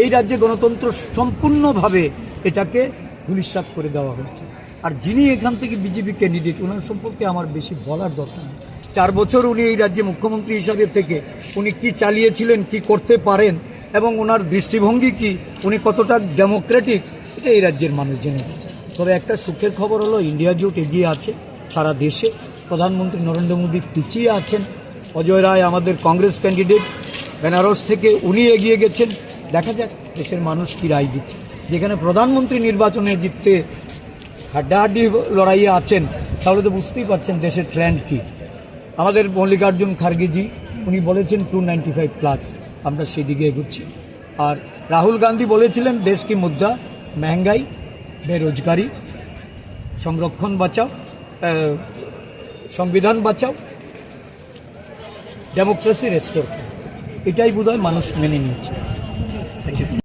এই রাজ্যে গণতন্ত্র সম্পূর্ণভাবে এটাকে ধূলিসাৎ করে দেওয়া হয়েছে। আর যিনি এখান থেকে বিজেপি ক্যান্ডিডেট ওনার সম্পর্কে আমার বেশি বলার দরকার নেই। চার বছর উনি এই রাজ্যে মুখ্যমন্ত্রী হিসাবে থেকে উনি কি চালিয়েছিলেন, কি করতে পারেন এবং ওনার দৃষ্টিভঙ্গি কি, উনি কতটা ডেমোক্রেটিক এটা এই রাজ্যের মানুষ জেনে তবে একটা সুখের খবর হলো ইন্ডিয়া জোট এগিয়ে আছে সারা দেশে। প্রধানমন্ত্রী নরেন্দ্র মোদী পিছিয়ে আছেন। অজয় রায় আমাদের কংগ্রেস ক্যান্ডিডেট বেনারস থেকে উনি এগিয়ে গেছেন। দেখা যাক দেশের মানুষ কী রায় দিচ্ছে। যেখানে প্রধানমন্ত্রী নির্বাচনে জিততে হাড্ডাহাড্ডি লড়াইয়ে আছেন, তাহলে তো বুঝতেই পারছেন দেশের ট্রেন্ড কী। আমাদের মল্লিকার্জুন খার্গেজি, উনি বলেছেন টু ফাইভ প্লাস আমরা সেদিকে এগুচ্ছি। আর রাহুল গান্ধী বলেছিলেন, দেশ কি মুদ্রা, মেহঙ্গাই, বেরোজগারি, সংরক্ষণ বাঁচাও সংবিধান বাঁচাও ডেমোক্রেসি রেস্টোর এটাই বোধহয় মানুষ মেনে নিয়েছে। Thank you.